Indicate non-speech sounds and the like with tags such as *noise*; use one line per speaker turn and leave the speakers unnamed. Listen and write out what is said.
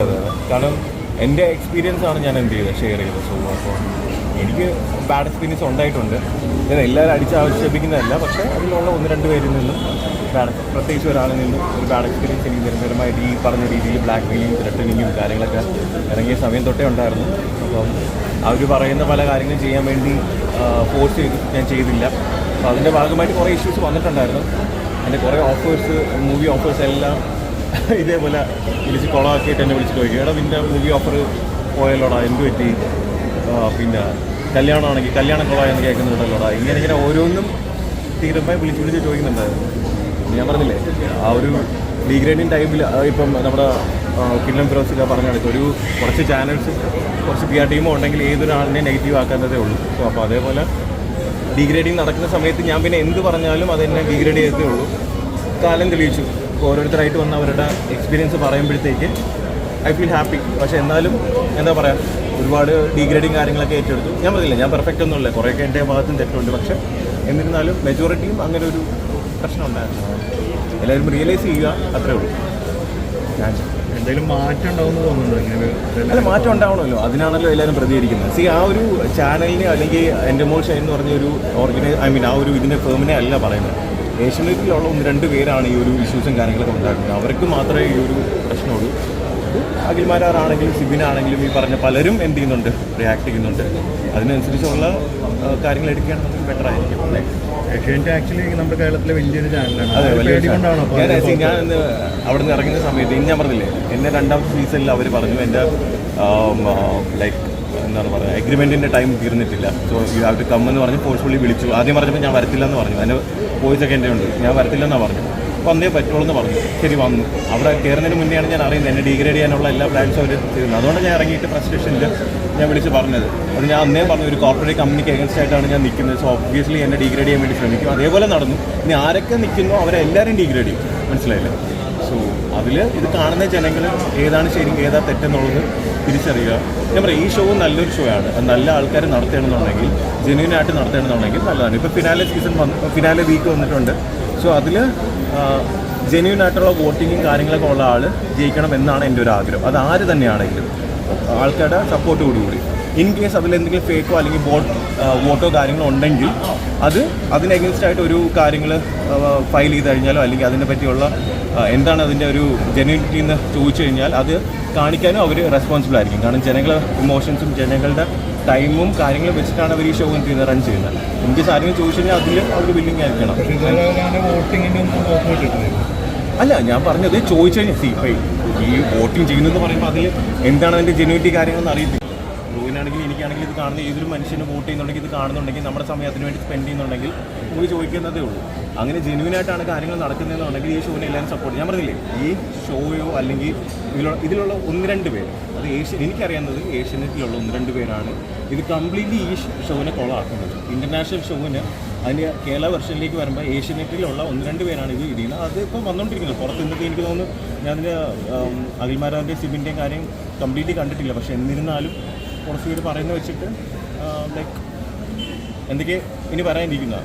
കാരണം എന്റെ എക്സ്പീരിയൻസ് ആണ് ഞാൻ എന്ത് ചെയ്തത്? ഷെയർ ചെയ്തത്. സോ അപ്പോൾ എനിക്ക് ബാഡ് എക്സ്പീരിയൻസ് ഉണ്ടായിട്ടുണ്ട്. ഞാൻ എല്ലാവരും അടിച്ച് ആവശ്യപ്പിക്കുന്നതല്ല പക്ഷേ അതിലുള്ള ഒന്ന് രണ്ട് പേരിൽ നിന്നും ബാഡ് പ്രത്യേകിച്ച് ഒരാളിൽ നിന്നും ഒരു ബാഡ് എക്സ്പീരിയൻസ് എനിക്ക് നിരന്തരമായിട്ട് ഈ പറഞ്ഞ രീതിയിൽ ബ്ലാക്ക് മെയിലും ത്രെട്ടനിങ്ങും കാര്യങ്ങളൊക്കെ ഇറങ്ങിയ സമയം തൊട്ടേ ഉണ്ടായിരുന്നു. അപ്പം അവർ പറയുന്ന പല കാര്യങ്ങളും ചെയ്യാൻ വേണ്ടി ഫോഴ്സ് ചെയ്ത് ഞാൻ ചെയ്തില്ല. അപ്പോൾ അതിന്റെ ഭാഗമായിട്ട് കുറേ ഇഷ്യൂസ് വന്നിട്ടുണ്ടായിരുന്നു. എന്റെ കുറേ ഓഫേഴ്സ് മൂവി ഓഫേഴ്സ് എല്ലാം *laughs* ഇതേപോലെ വിളിച്ച് കൊളാക്കിയിട്ട് എന്നെ വിളിച്ച് ചോദിക്കും. എടാ നിന്റെ മൂവി ഓഫർ പോയല്ലോടാ എന്ത് പറ്റി? പിന്നെ കല്യാണമാണെങ്കിൽ കല്യാണം എന്ന് കേൾക്കുന്നുണ്ടല്ലോടാ. ഇങ്ങനെ ഇങ്ങനെ ഓരോന്നും തീരുമ്പോൾ വിളിച്ച് വിളിച്ച് ചോദിക്കുന്നുണ്ടായിരുന്നു. ഞാൻ പറഞ്ഞില്ലേ ആ ഒരു ഡീഗ്രേഡിങ് ടൈമിൽ ഇപ്പം നമ്മുടെ കില്ലം ഫിറോസിക്ക പറഞ്ഞ കണക്ക് ഒരു കുറച്ച് ചാനൽസ് കുറച്ച് പി ആർ ടീമോ ഉണ്ടെങ്കിൽ ഏതൊരാളിനെ നെഗറ്റീവ് ആക്കാത്തതേ ഉള്ളൂ. സോ അപ്പോൾ അതേപോലെ ഡീഗ്രേഡിങ് നടക്കുന്ന സമയത്ത് ഞാൻ പിന്നെ എന്ത് പറഞ്ഞാലും അതെന്നെ ഡീഗ്രേഡ് ചെയ്തേ ഉള്ളൂ. കാലം തെളിയിച്ചു. ഓരോരുത്തരായിട്ട് വന്ന് അവരുടെ എക്സ്പീരിയൻസ് പറയുമ്പോഴത്തേക്ക് ഐ ഫീൽ ഹാപ്പി പക്ഷേ എന്നാലും എന്താ പറയുക ഒരുപാട് ഡീഗ്രേഡിങ് കാര്യങ്ങളൊക്കെ ഏറ്റെടുത്തു. ഞാൻ പറഞ്ഞില്ല ഞാൻ പെർഫെക്റ്റ് ഒന്നുമില്ല കുറേയൊക്കെ എന്റെ ഭാഗത്തും തെറ്റുണ്ട്. പക്ഷേ എന്നിരുന്നാലും മെജോറിറ്റിയും അങ്ങനെ ഒരു പ്രശ്നം ഉണ്ടായിരുന്നു. എല്ലാവരും റിയലൈസ് ചെയ്യുക അത്രേ ഉള്ളൂ. ഞാൻ
എന്തെങ്കിലും മാറ്റം ഉണ്ടാവുമെന്ന് തോന്നുന്നുണ്ടോ ഇങ്ങനെ
അല്ല മാറ്റം ഉണ്ടാവണമല്ലോ. അതിനാണല്ലോ എല്ലാവരും പ്രതികരിക്കുന്നത്. സി ആ ഒരു ചാനലിനെ അല്ലെങ്കിൽ എന്റെ മോൾ മോഷൻ എന്ന് പറഞ്ഞ ഒരു ഓർഗനൈസ് ഐ മീൻ ആ ഒരു ഇതിന്റെ ഫേമിനെ അല്ല പറയുന്നത്. ഏഷ്യനെറ്റിലുള്ള ഒന്ന് രണ്ട് പേരാണ് ഈ ഒരു ഇഷ്യൂസും കാര്യങ്ങളൊക്കെ ഉണ്ടാക്കുന്നത്. അവർക്ക് മാത്രമേ ഈ ഒരു പ്രശ്നമുള്ളൂ. അഖിൽമാരാണെങ്കിലും സിബിനാണെങ്കിലും ഈ പറഞ്ഞ പലരും എന്ത് ചെയ്യുന്നുണ്ട്? റിയാക്ട് ചെയ്യുന്നുണ്ട്. അതിനനുസരിച്ചുള്ള കാര്യങ്ങൾ നമുക്ക് ബെറ്റർ ആയിരിക്കും. ഏഷ്യന്റെ
ഏഷ്യാനെറ്റ് ആക്ച്വലി നമ്മുടെ കേരളത്തിലെ വലിയൊരു ചാനലാണ്
അതെ ഞാൻ അവിടെ നിന്ന് ഇറങ്ങുന്ന സമയത്ത് ഇന്ന് ഞാൻ പറഞ്ഞില്ലേ എന്നെ രണ്ടാം സീസണിൽ അവർ പറഞ്ഞു എന്റെ ലൈക്ക് എന്താണ് പറയുക എഗ്രിമെന്റിന്റെ ടൈം തീർന്നിട്ടില്ല. So you have to come എന്ന് പറഞ്ഞ് ഫോഴ്സ്ഫുള്ളി വിളിച്ചു. ആദ്യം പറഞ്ഞപ്പോൾ ഞാൻ വരത്തില്ല എന്ന് പറഞ്ഞു. അതിന്റെ വോയിസ് ഒക്കെ എന്റെ ഉണ്ട്. ഞാൻ വരത്തില്ല എന്നാണ് പറഞ്ഞു. അപ്പോൾ അന്നേ പറ്റുള്ളൂ എന്ന് പറഞ്ഞു. ശരി വന്നു. അവിടെ കയറുന്നതിന് മുന്നെയാണ് ഞാൻ അറിയുന്നത്. എന്നെ ഡിഗ്രേഡ് ചെയ്യാനുള്ള എല്ലാ പ്ലാൻസും അവർ ചെയ്യുന്നത് അതുകൊണ്ട് ഞാൻ ഇറങ്ങിയിട്ട് ഫ്രസ്ട്രേഷനിൽ ഞാൻ വിളിച്ച് പറഞ്ഞത്. അത് ഞാൻ അന്നേ പറഞ്ഞു ഒരു കോർപ്പറേറ്റ് കമ്പനിക്ക് അഗൻസ്റ്റ് ആയിട്ടാണ് ഞാൻ നിൽക്കുന്നത്. സോ ഒബ്വിയസ്ലി എന്നെ ഡിഗ്രേഡ് ചെയ്യാൻ വേണ്ടി ശ്രമിക്കും. അതേപോലെ നടന്നു. ഇനി ആരൊക്കെ നിൽക്കുന്നു അവരെല്ലാവരും ഡിഗ്രേഡ് ചെയ്യും. മനസ്സിലായില്ലേ? സോ അതിൽ ഇത് കാണുന്ന ജനങ്ങൾ ഏതാണ് ശരി ഏതാ തെറ്റെന്നുള്ളത് തിരിച്ചറിയുക. ഞാൻ പറയാം ഈ ഷോ നല്ലൊരു ഷോ ആണ്. നല്ല ആൾക്കാർ നടത്തണമെന്നുണ്ടെങ്കിൽ ജെന്യൂൻ ആയിട്ട് നടത്തണമെന്നുണ്ടെങ്കിൽ നല്ലതാണ്. ഇപ്പോൾ ഫിനാലെ സീസൺ വന്ന് ഫിനാലെ വീക്ക് വന്നിട്ടുണ്ട്. സോ അതിൽ ജെന്യൂൻ ആയിട്ടുള്ള വോട്ടിങ്ങും കാര്യങ്ങളൊക്കെ ഉള്ള ആൾ ജയിക്കണം എന്നാണ് എന്റെ ഒരു ആഗ്രഹം. അത് ആര് തന്നെയാണെങ്കിലും ആൾക്കാരുടെ സപ്പോർട്ടോടുകൂടി ഇൻ കേസ് അതിൽ എന്തെങ്കിലും ഫേക്കോ അല്ലെങ്കിൽ ബോട്ട് വോട്ടോ കാര്യങ്ങളോ ഉണ്ടെങ്കിൽ അത് അതിന് against ആയിട്ട് ഒരു കാര്യങ്ങൾ ഫയൽ ചെയ്ത് കഴിഞ്ഞാലോ അല്ലെങ്കിൽ അതിനെ പറ്റിയുള്ള എന്താണ് അതിന്റെ ഒരു ജെന്യൂനിറ്റി എന്ന് ചോദിച്ചു കഴിഞ്ഞാൽ അത് കാണിക്കാനും അവർ റെസ്പോൺസിബിൾ ആയിരിക്കും. കാരണം ജനങ്ങളെ ഇമോഷൻസും ജനങ്ങളുടെ ടൈമും കാര്യങ്ങളും വെച്ചിട്ടാണ് അവർ ഈ ഷോ ചെയ്യുന്നത് റൺ ചെയ്യുന്നത്. എനിക്ക് ആരെങ്കിലും ചോദിച്ചു കഴിഞ്ഞാൽ അതിൽ അവർ ബില്ലിംഗ് ആയിരിക്കണം. അല്ല ഞാൻ പറഞ്ഞത് ചോദിച്ചു കഴിഞ്ഞാൽ സി ഈ വോട്ടിംഗ് ചെയ്യുന്നതെന്ന് പറയുമ്പോൾ അതിൽ എന്താണ് അതിന്റെ ജെനുവിറ്റി കാര്യങ്ങളെന്ന് അറിയത്തില്ല. റൂവിനാണെങ്കിൽ എനിക്കാണെങ്കിൽ ഇത് കാണുന്ന ഏതൊരു മനുഷ്യന് വോട്ട് ചെയ്യുന്നുണ്ടെങ്കിൽ ഇത് കാണുന്നുണ്ടെങ്കിൽ നമ്മുടെ സമയത്തിന് വേണ്ടി സ്പെൻഡ് ചെയ്യുന്നുണ്ടെങ്കിൽ നമുക്ക് ചോദിക്കുന്നതേ ഉള്ളൂ. അങ്ങനെ ജെന്യൂനായിട്ടാണ് കാര്യങ്ങൾ നടക്കുന്നതെന്നുണ്ടെങ്കിൽ ഈ ഷോനെ എല്ലാവരും സപ്പോർട്ട് ഞാൻ പറഞ്ഞില്ലേ ഈ ഷോയോ അല്ലെങ്കിൽ ഇതിലുള്ള ഇതിലുള്ള ഒന്ന് രണ്ട് പേര് അത് ഏഷ്യൻ എനിക്കറിയാവുന്നത് ഏഷ്യനെറ്റിലുള്ള ഒന്ന് രണ്ട് പേരാണ്. ഇത് കംപ്ലീറ്റ്ലി ഈ ഷോനെ കൊളാക്കുന്നത് ഇന്റർനാഷണൽ ഷോവിന് അതിന്റെ കേരള വെർഷനിലേക്ക് വരുമ്പോൾ ഏഷ്യനെറ്റിലുള്ള ഒന്ന് രണ്ട് പേരാണ് ഇത് ചെയ്യുന്നത്. അത് ഇപ്പോൾ വന്നുകൊണ്ടിരിക്കുന്നത് പുറത്ത് നിന്നൊക്കെ എനിക്ക് തോന്നുന്നു ഞാൻ അതിന്റെ അഖിൽമാരാന്റെ സിബിന്റെയും കാര്യം കംപ്ലീറ്റ്ലി കണ്ടിട്ടില്ല. പക്ഷേ എന്നിരുന്നാലും കുറച്ച് പേര് പറയുന്നത് വെച്ചിട്ട് ലൈക്ക് എന്തൊക്കെ ഇനി പറയാനിരിക്കുന്ന.